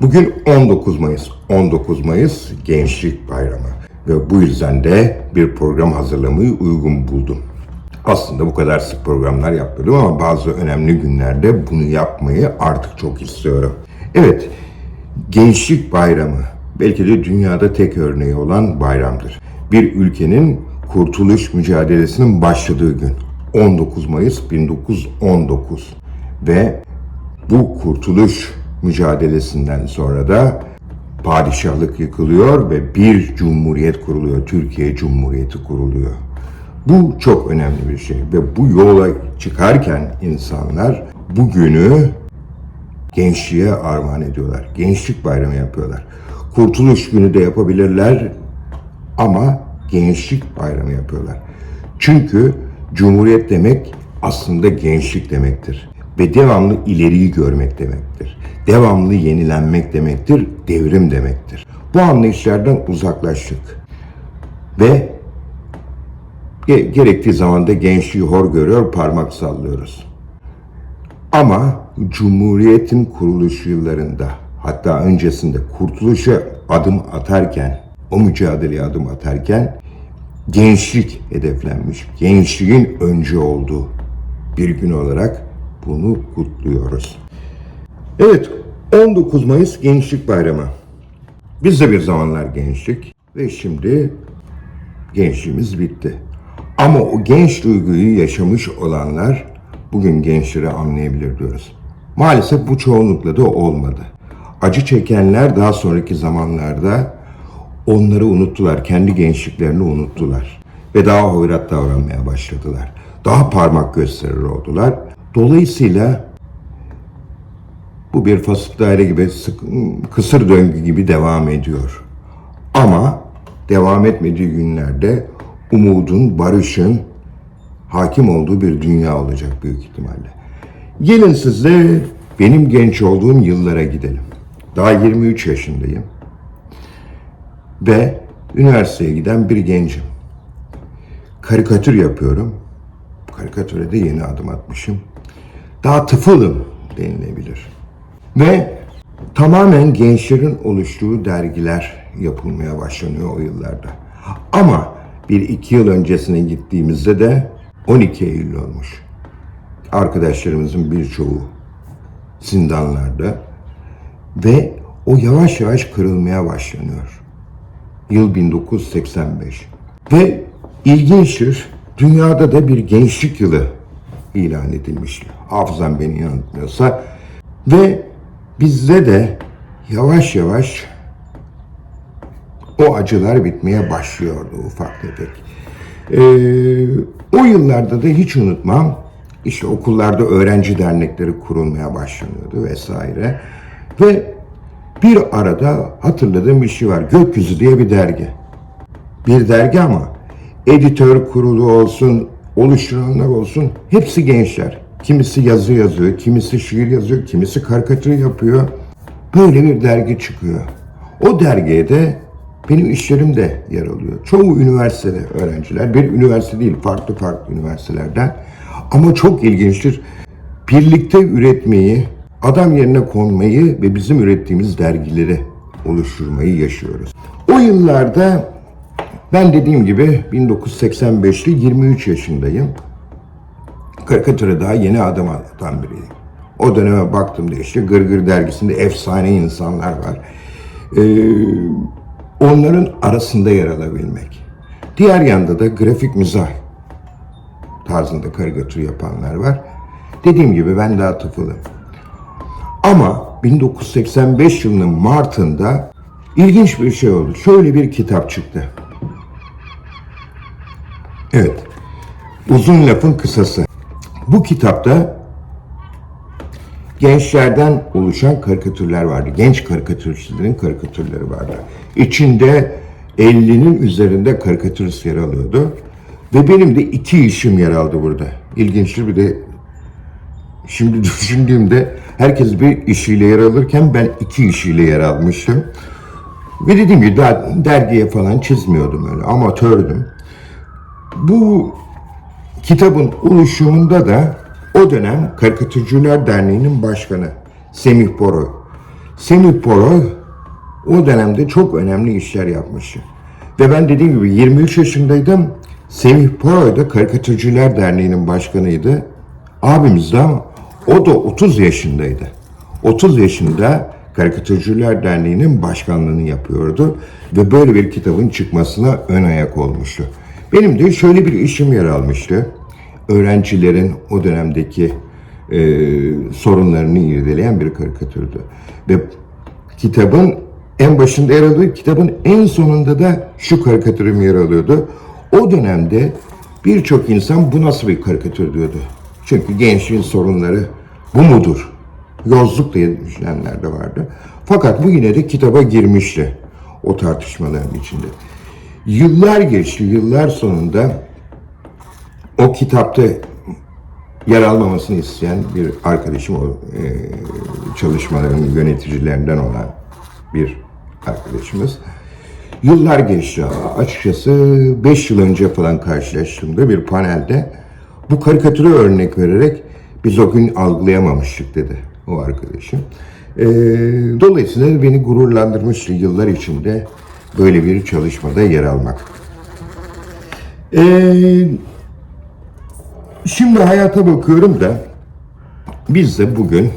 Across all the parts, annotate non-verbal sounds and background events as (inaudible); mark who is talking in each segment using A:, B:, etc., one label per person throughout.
A: Bugün 19 Mayıs. 19 Mayıs Gençlik Bayramı. Ve bu yüzden de bir program hazırlamayı uygun buldum. Aslında bu kadar sık programlar yapmadım ama bazı önemli günlerde bunu yapmayı artık çok istiyorum. Evet, Gençlik Bayramı belki de dünyada tek örneği olan bayramdır. Bir ülkenin kurtuluş mücadelesinin başladığı gün 19 Mayıs 1919 ve bu kurtuluş mücadelesinden sonra da padişahlık yıkılıyor ve bir cumhuriyet kuruluyor. Türkiye Cumhuriyeti kuruluyor. Bu çok önemli bir şey ve bu yola çıkarken insanlar bugünü gençliğe armağan ediyorlar. Gençlik bayramı yapıyorlar. Kurtuluş günü de yapabilirler ama gençlik bayramı yapıyorlar. Çünkü cumhuriyet demek aslında gençlik demektir. Ve devamlı ileriyi görmek demektir. Devamlı yenilenmek demektir, devrim demektir. Bu anlayışlardan uzaklaştık. Ve ge- gerektiği zaman da gençliği hor görüyor, parmak sallıyoruz. Ama Cumhuriyet'in kuruluş yıllarında hatta öncesinde kurtuluşa adım atarken, o mücadeleye adım atarken gençlik hedeflenmiş. Gençliğin önce olduğu bir gün olarak bunu kutluyoruz. Evet, 19 Mayıs Gençlik Bayramı. Biz de bir zamanlar gençlik ve şimdi gençliğimiz bitti. Ama o genç duyguyu yaşamış olanlar bugün gençleri anlayabilir diyoruz. Maalesef bu çoğunlukla da olmadı. Acı çekenler daha sonraki zamanlarda onları unuttular, kendi gençliklerini unuttular. Ve daha hoyrat davranmaya başladılar. Daha parmak gösterir oldular. Dolayısıyla bu bir fasık daire gibi, sık, kısır döngü gibi devam ediyor. Ama devam etmediği günlerde umudun, barışın hakim olduğu bir dünya olacak büyük ihtimalle. Gelin siz de benim genç olduğum yıllara gidelim. Daha 23 yaşındayım. Ve üniversiteye giden bir gencim. Karikatür yapıyorum. Karikatüre de yeni adım atmışım. Daha tıfılım denilebilir. Ve tamamen gençlerin oluştuğu dergiler yapılmaya başlanıyor o yıllarda. Ama bir iki yıl öncesine gittiğimizde de 12 Eylül olmuş. Arkadaşlarımızın birçoğu zindanlarda ve o yavaş yavaş kırılmaya başlanıyor. Yıl 1985. Ve ilginçtir, dünyada da bir gençlik yılı ilan edilmiş. Hafızam beni yanıltmıyorsa. Ve bizde de yavaş yavaş o acılar bitmeye başlıyordu ufak tefek. Ee, o yıllarda da hiç unutmam işte okullarda öğrenci dernekleri kurulmaya başlanıyordu vesaire. Ve bir arada hatırladığım bir şey var. Gökyüzü diye bir dergi. Bir dergi ama editör kurulu olsun, oluşturanlar olsun hepsi gençler. Kimisi yazı yazıyor, kimisi şiir yazıyor, kimisi karikatür yapıyor. Böyle bir dergi çıkıyor. O dergiye de benim işlerim de yer alıyor. Çoğu üniversitede öğrenciler, bir üniversite değil farklı farklı üniversitelerden. Ama çok ilginçtir. Birlikte üretmeyi, adam yerine konmayı ve bizim ürettiğimiz dergileri oluşturmayı yaşıyoruz. O yıllarda ben dediğim gibi 1985'li 23 yaşındayım. Karikatüre daha yeni adım atan biriyim. O döneme baktığımda işte Gırgır dergisinde efsane insanlar var. Ee, onların arasında yer alabilmek. Diğer yanda da grafik mizah tarzında karikatür yapanlar var. Dediğim gibi ben daha tıfılım. Ama 1985 yılının Mart'ında ilginç bir şey oldu. Şöyle bir kitap çıktı. Evet. Uzun lafın kısası. Bu kitapta gençlerden oluşan karikatürler vardı. Genç karikatürcülerin karikatürleri vardı. İçinde 50'nin üzerinde karikatürist yer alıyordu. Ve benim de iki işim yer aldı burada. İlginçtir bir de şimdi (laughs) düşündüğümde herkes bir işiyle yer alırken ben iki işiyle yer almıştım. Ve dediğim gibi daha dergiye falan çizmiyordum öyle. Amatördüm. Bu kitabın oluşumunda da o dönem Karikatürcüler Derneği'nin başkanı Semih Boroy. Semih Poro o dönemde çok önemli işler yapmıştı. Ve ben dediğim gibi 23 yaşındaydım. Semih Poro da Karikatürcüler Derneği'nin başkanıydı. Abimiz de o da 30 yaşındaydı. 30 yaşında Karikatürcüler Derneği'nin başkanlığını yapıyordu ve böyle bir kitabın çıkmasına ön ayak olmuştu. Benim de şöyle bir işim yer almıştı. Öğrencilerin o dönemdeki e, sorunlarını irdeleyen bir karikatürdü. Ve kitabın en başında yer alıyor, kitabın en sonunda da şu karikatürüm yer alıyordu. O dönemde birçok insan bu nasıl bir karikatür diyordu. Çünkü gençliğin sorunları bu mudur? Yozluk diye düşünenler de vardı. Fakat bu yine de kitaba girmişti o tartışmaların içinde. Yıllar geçti, yıllar sonunda o kitapta yer almamasını isteyen bir arkadaşım, o e, çalışmaların yöneticilerinden olan bir arkadaşımız. Yıllar geçti açıkçası 5 yıl önce falan karşılaştığımda bir panelde bu karikatüre örnek vererek biz o gün algılayamamıştık dedi o arkadaşım. E, dolayısıyla beni gururlandırmıştı yıllar içinde böyle bir çalışmada yer almak. Eee Şimdi hayata bakıyorum da biz de bugün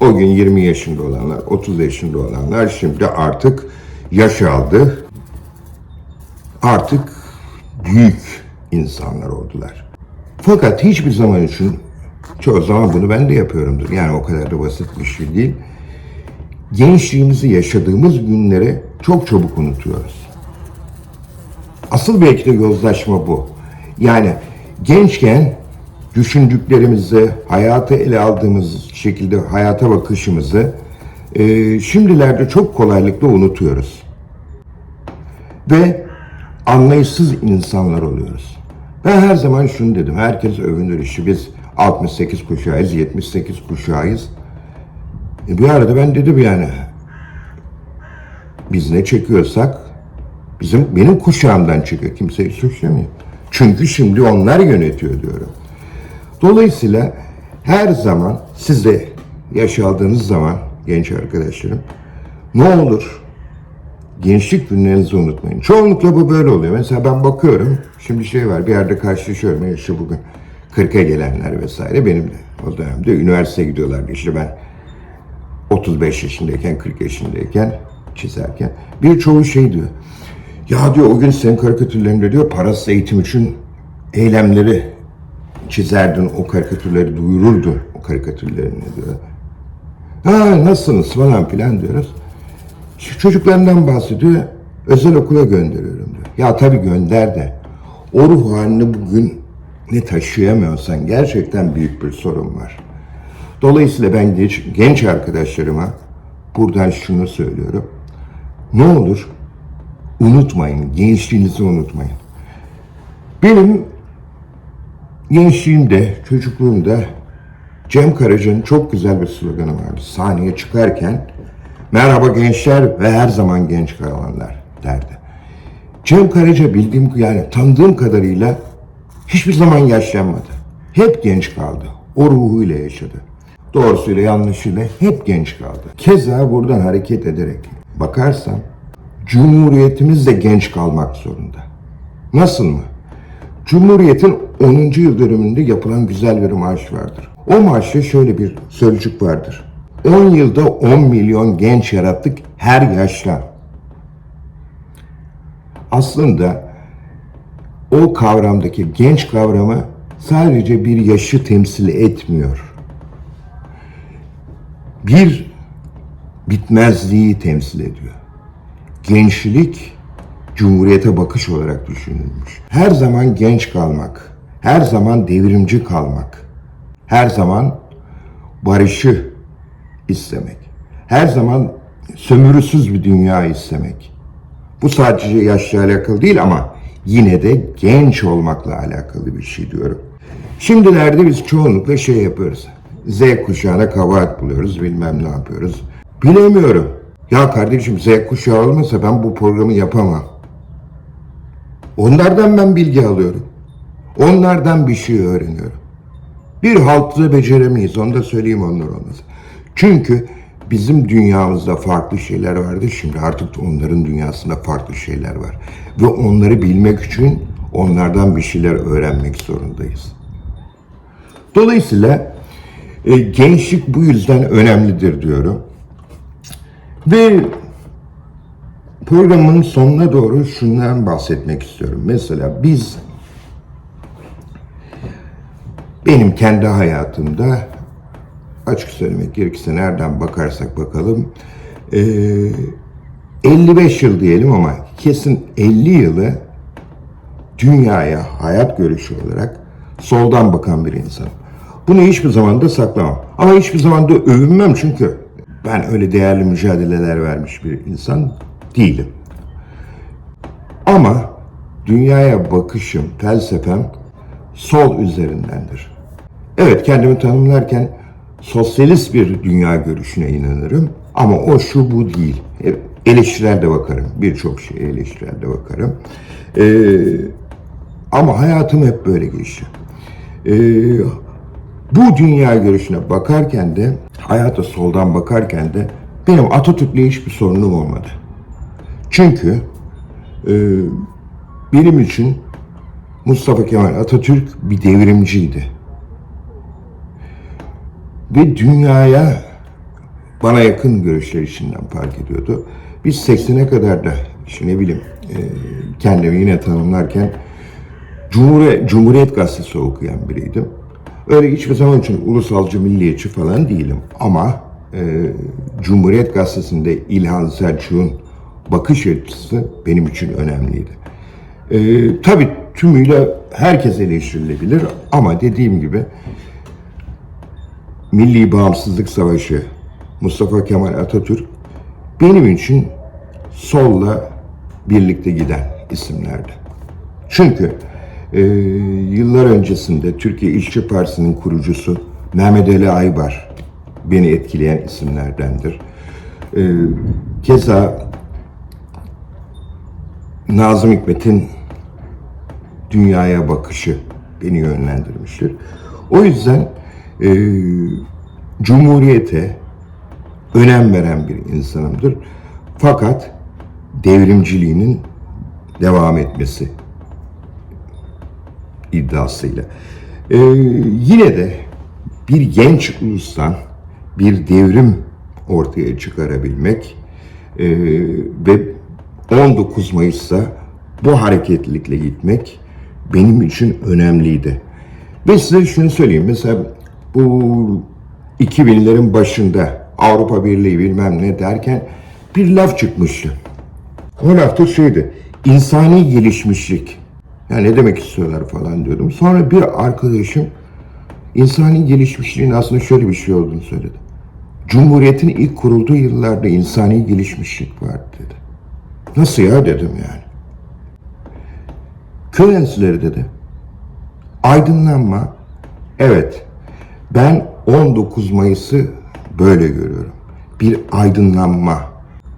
A: o gün 20 yaşında olanlar, 30 yaşında olanlar şimdi artık yaş aldı. Artık büyük insanlar oldular. Fakat hiçbir zaman için çoğu zaman bunu ben de yapıyorumdur. Yani o kadar da basit bir şey değil. Gençliğimizi yaşadığımız günleri çok çabuk unutuyoruz. Asıl belki de yozlaşma bu. Yani gençken düşündüklerimizi, hayatı ele aldığımız şekilde hayata bakışımızı e, şimdilerde çok kolaylıkla unutuyoruz. Ve anlayışsız insanlar oluyoruz. Ben her zaman şunu dedim, herkes övünür işte biz 68 kuşağıyız, 78 kuşağıyız. E, bir arada ben dedim yani, biz ne çekiyorsak bizim benim kuşağımdan çıkıyor. Kimseyi suçlamıyor. Çünkü şimdi onlar yönetiyor diyorum. Dolayısıyla her zaman siz de yaş aldığınız zaman genç arkadaşlarım ne olur gençlik günlerinizi unutmayın. Çoğunlukla bu böyle oluyor. Mesela ben bakıyorum şimdi şey var bir yerde karşılaşıyorum ya işte bugün 40'a gelenler vesaire benim de o dönemde üniversiteye gidiyorlardı işte ben 35 yaşındayken 40 yaşındayken çizerken birçoğu şey diyor. Ya diyor o gün senin karikatürlerinde diyor parasız eğitim için eylemleri çizerdin o karikatürleri duyururdun o karikatürlerini diyor. Ha nasılsınız falan filan diyoruz. Çocuklarından bahsediyor. Özel okula gönderiyorum diyor. Ya tabii gönder de o ruh halini bugün ne taşıyamıyorsan gerçekten büyük bir sorun var. Dolayısıyla ben genç, genç arkadaşlarıma buradan şunu söylüyorum. Ne olur unutmayın, gençliğinizi unutmayın. Benim gençliğimde, çocukluğumda Cem Karaca'nın çok güzel bir sloganı vardı. Sahneye çıkarken merhaba gençler ve her zaman genç kalanlar derdi. Cem Karaca bildiğim yani tanıdığım kadarıyla hiçbir zaman yaşlanmadı. Hep genç kaldı. O ruhuyla yaşadı. Doğrusuyla yanlışıyla hep genç kaldı. Keza buradan hareket ederek bakarsan Cumhuriyetimiz de genç kalmak zorunda. Nasıl mı? Cumhuriyet'in 10. yıl dönümünde yapılan güzel bir marş vardır. O marşta şöyle bir sözcük vardır. 10 yılda 10 milyon genç yarattık her yaştan. Aslında o kavramdaki genç kavramı sadece bir yaşı temsil etmiyor. Bir bitmezliği temsil ediyor. Gençlik Cumhuriyete bakış olarak düşünülmüş. Her zaman genç kalmak, her zaman devrimci kalmak, her zaman barışı istemek, her zaman sömürüsüz bir dünya istemek. Bu sadece yaşla alakalı değil ama yine de genç olmakla alakalı bir şey diyorum. Şimdilerde biz çoğunlukla şey yapıyoruz. Z kuşağına kabahat buluyoruz, bilmem ne yapıyoruz. Bilemiyorum. Ya kardeşim Z kuşağı olmasa ben bu programı yapamam. Onlardan ben bilgi alıyorum. Onlardan bir şey öğreniyorum. Bir haltı beceremeyiz. Onu da söyleyeyim onlar olmaz. Çünkü bizim dünyamızda farklı şeyler vardı. Şimdi artık onların dünyasında farklı şeyler var. Ve onları bilmek için onlardan bir şeyler öğrenmek zorundayız. Dolayısıyla e, gençlik bu yüzden önemlidir diyorum. Ve programın sonuna doğru şundan bahsetmek istiyorum. Mesela biz benim kendi hayatımda açık söylemek gerekirse nereden bakarsak bakalım e, 55 yıl diyelim ama kesin 50 yılı dünyaya hayat görüşü olarak soldan bakan bir insanım. Bunu hiçbir zaman da saklamam. Ama hiçbir zaman da övünmem çünkü ben öyle değerli mücadeleler vermiş bir insan değilim. Ama dünyaya bakışım, felsefem sol üzerindendir. Evet kendimi tanımlarken sosyalist bir dünya görüşüne inanırım ama o şu bu değil. Eleştirel de bakarım. Birçok şeye eleştirel de bakarım. Ee, ama hayatım hep böyle geçti. Ee, bu dünya görüşüne bakarken de, hayata soldan bakarken de benim Atatürk'le hiçbir sorunum olmadı. Çünkü e, benim için Mustafa Kemal Atatürk bir devrimciydi. Ve dünyaya bana yakın görüşler içinden fark ediyordu. Biz 80'e kadar da işte ne bileyim e, kendimi yine tanımlarken Cumhuriyet, Cumhuriyet Gazetesi okuyan biriydim. Öyle hiçbir zaman için ulusalcı, milliyetçi falan değilim. Ama e, Cumhuriyet Gazetesi'nde İlhan Selçuk'un bakış açısı benim için önemliydi. E, tabii tümüyle herkes eleştirilebilir ama dediğim gibi Milli Bağımsızlık Savaşı, Mustafa Kemal Atatürk benim için solla birlikte giden isimlerdi. Çünkü e, yıllar öncesinde Türkiye İşçi Partisi'nin kurucusu Mehmet Ali Aybar beni etkileyen isimlerdendir. E, keza Nazım Hikmet'in dünyaya bakışı beni yönlendirmiştir. O yüzden e, Cumhuriyete önem veren bir insanımdır. Fakat devrimciliğinin devam etmesi iddiasıyla. Ee, yine de bir genç ulustan bir devrim ortaya çıkarabilmek e, ve 19 Mayıs'ta bu hareketlilikle gitmek benim için önemliydi. Ve size şunu söyleyeyim. Mesela bu 2000'lerin başında Avrupa Birliği bilmem ne derken bir laf çıkmıştı. O laf da şeydi. İnsani gelişmişlik. Ya ne demek istiyorlar falan diyordum. Sonra bir arkadaşım insani gelişmişliğin aslında şöyle bir şey olduğunu söyledi. Cumhuriyetin ilk kurulduğu yıllarda insani gelişmişlik vardı dedi. Nasıl ya dedim yani. Köy enstitüleri dedi. Aydınlanma. Evet. Ben 19 Mayıs'ı böyle görüyorum. Bir aydınlanma,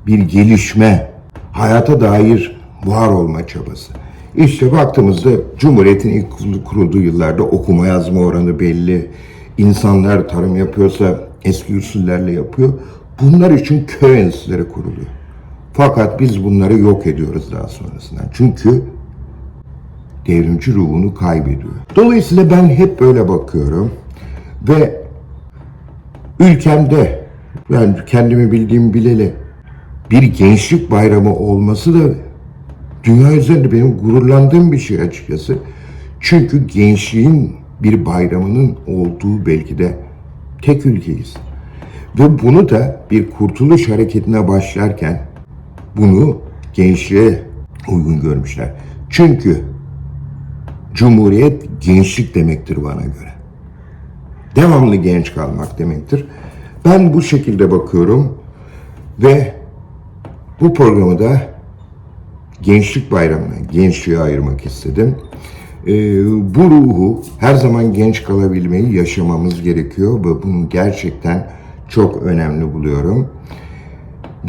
A: bir gelişme, hayata dair var olma çabası. İşte baktığımızda Cumhuriyet'in ilk kurulduğu yıllarda okuma yazma oranı belli. İnsanlar tarım yapıyorsa eski usullerle yapıyor. Bunlar için köy enstitüleri kuruluyor. Fakat biz bunları yok ediyoruz daha sonrasında. Çünkü devrimci ruhunu kaybediyor. Dolayısıyla ben hep böyle bakıyorum ve ülkemde ben kendimi bildiğim bileli bir gençlik bayramı olması da dünya üzerinde benim gururlandığım bir şey açıkçası. Çünkü gençliğin bir bayramının olduğu belki de tek ülkeyiz. Ve bunu da bir kurtuluş hareketine başlarken bunu gençliğe uygun görmüşler. Çünkü Cumhuriyet gençlik demektir bana göre. Devamlı genç kalmak demektir. Ben bu şekilde bakıyorum ve bu programı da Gençlik Bayramı'na, gençliğe ayırmak istedim. Ee, bu ruhu her zaman genç kalabilmeyi yaşamamız gerekiyor ve bunu gerçekten çok önemli buluyorum.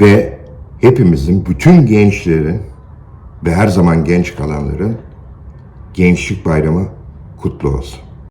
A: Ve hepimizin, bütün gençlerin ve her zaman genç kalanların Gençlik Bayramı kutlu olsun.